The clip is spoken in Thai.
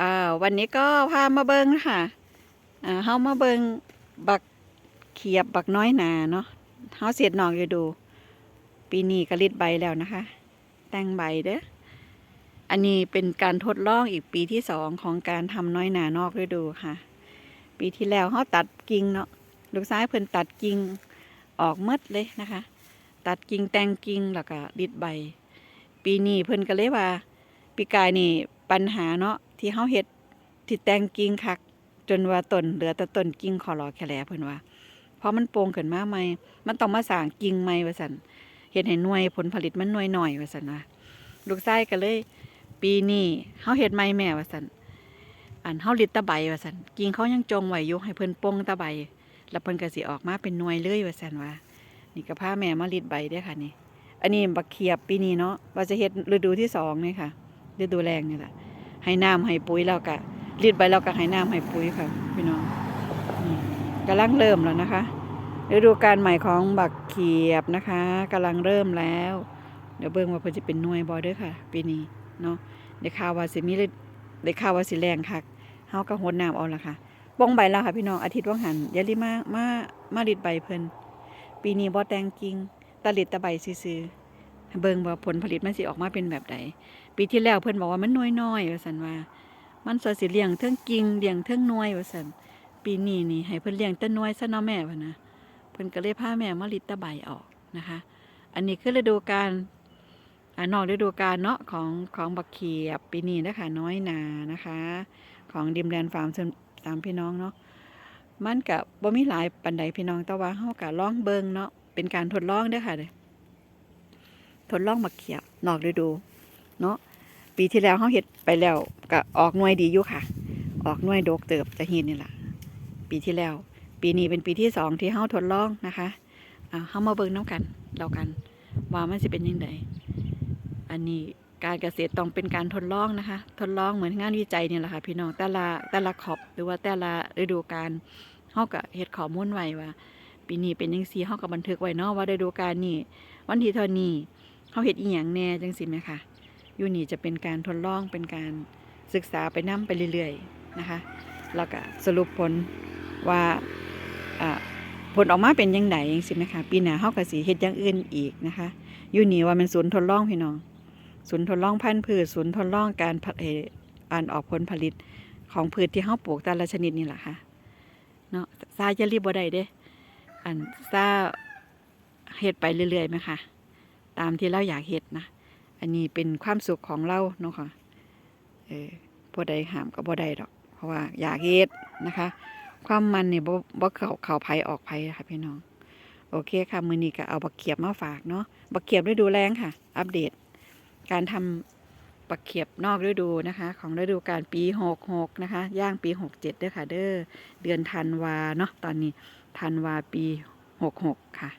อ่าวันนี้ก็พามาเบิงค่ะอ่าเฮามาเบิงบักเขียบบักน้อยหนาเนาะเฮาเสียดนอกอยู่ดู ปีนี้ก็ริดใบแล้วนะคะ แต่งใบเด้ออันนี้เป็นการทดลองอีกปีที่สองของการทำน้อยหนานอกฤดูค่ะ ปีที่แล้วเฮาตัดกิ่งเนาะลูกซ้ายเพิ่นตัดกิ่งออกมดเลยนะคะ ตัดกิ่งแต่งกิ่งแล้วก็ริดใบ ปีนี้เพิ่นก็เลยว่า ปีกายนี่ปัญหาเนาะ ที่เฮาเฮ็ดที่แต่งกิ่งคัก จนว่าต้นเหลือแต่ต้นกิ่งขอรอแค่แลเพิ่นว่าเพราะมันโป่งขึ้นมาใหม่ มันต้องมาสร้างกิ่งใหม่ว่าซั่นเฮ็ดให้หน่วยผลผลิตมันหน่วยหน่อยว่าซั่นว่าลูกชายก็เลย ปีนี้เฮาเฮ็ดใหม่แม่ว่าซั่นอันเฮาลิดตะใบว่าซั่นกิ่งเขายังจงไว้อยู่ให้เพิ่นโป่งตะใบแล้วเพิ่นก็สิออกมาเป็นหน่วยเลยว่าซั่นว่านี่ก็พาแม่มาลิดใบเด้อค่ะนี่อันนี้บักเขียบปีนี้เนาะว่าจะเฮ็ดฤดูที่สองนี่ค่ะฤดูแรงนี่แหละ ให้น้ำให้ปุ๋ยแล้วก็รีดใบแล้วก็ให้น้ำให้ปุ๋ยค่ะพี่น้องกำลังเริ่มแล้วนะคะฤดูการใหม่ของบักเขียบนะคะกำลังเริ่มแล้ว เดี๋ยวเบิ่งว่าเพิ่นจะเป็นหน่วยบ่เด้อค่ะ ปีนี้เนาะได้ข่าวว่าสิมีฤดได้ข่าวว่าสิแรงคักเฮาก็หดน้ำเอาละค่ะบ้องใบแล้วค่ะพี่น้องอาทิตย์ว่างหันยารีมามามารีดใบเพิ่นปีนี้บ่แตงกิ่งตะลิดตะใบซื่อเบิ่งว่าผลผลิตมันสิออกมาเป็นแบบใด ปีที่แล้วเพิ่นบอกว่ามันน้อยๆว่าซั่นว่า มันสวยสิเลี้ยงเทิงกิ่งเลี้ยงเทิงน่วยว่าซั่นปีนี้นี่ให้เพิ่นเลี้ยงแต่น่วยซะเนาะแม่ว่านะเพิ่นก็เลยพาแม่มาลิดตะใบออกนะคะ อันนี้คือฤดูกาลอ่านอกฤดูกาลเนาะของของบักเขียบปีนี้นะคะน้อยนานะคะ ของดิมแลนฟาร์มสามพี่น้องเนาะมันกับบ่มีหลายปันใดพี่น้องแต่ว่าเฮาก็ลองเบิงเนาะเป็นการทดลองเด้อค่ะเด้ทดลองมาเขียบนอกฤดูเนาะ ปีที่แล้วเขาเห็ดไปแล้วก็ออกหน่วยดีอยู่ค่ะ ออกหน่วยดกเติบจะเห็นนี่แหละปีที่แล้ว ปีนี้เป็นปีที่สองที่เขาทดลองนะคะอ่าเขามาเบิ่งน้ำกันเรากัน ว่ามันจะเป็นยังไงอันนี้การเกษตรต้องเป็นการทดลองนะคะ ทดลองเหมือนงานวิจัยเนี่ยแหละค่ะพี่น้องแต่ละแต่ละขอบหรือว่าแต่ละฤดูกาลเขาก็เฮ็ดขอมูลไว้ว่าปีนี้เป็นยังซีเขาก็บันทึกไว้เนาะว่าฤดูกาลนี้วันที่เท่านี้เขาเห็ดอีหยังแน่จังสิไหมคะ อยู่นี่จะเป็นการทดลองเป็นการศึกษาไปนํไปเรื่อยๆนะคะ แล้วก็สรุปผลว่าผลออกมาเป็นยังไงจังสิไหมคะปีหน้าเขาก็สิเฮ็ดอย่างอื่นอีกนะคะอยู่นี่ว่ามันศูนย์ทดลองพี่น้องศูนย์ทดลองพันธุ์พืชศูนย์ทดลองการผลิตอ่านออกผลผลิตของพืชที่เขาปลูกแต่ละชนิดนี่แหละค่ะเนาะซาจะรีบบ่ได้เด้อันซาเฮ็ดไปเรื่อยๆไหมคะตามที่เราอยากเฮ็ดนะ อันนี้เป็นความสุขของเราเนาะค่ะเออบ่ได้ห้ามก็บ่ได้ดอก เพราะว่าอยากเฮ็ดนะคะ ความมันเนี่ยบ่บ่เข้าเข้าไผออกไผค่ะพี่น้อง โอเคค่ะมื้อนี้ก็เอาบักเขียบมาฝากเนาะบักเขียบฤดูแล้งค่ะ อัปเดต การทำบักเขียบนอกฤดูนะคะ ของฤดูกาลปี66นะคะ ย่างปี67เด้อค่ะ เด้อเดือนธันวาเนาะตอนนี้ธันวาปี66ค่ะ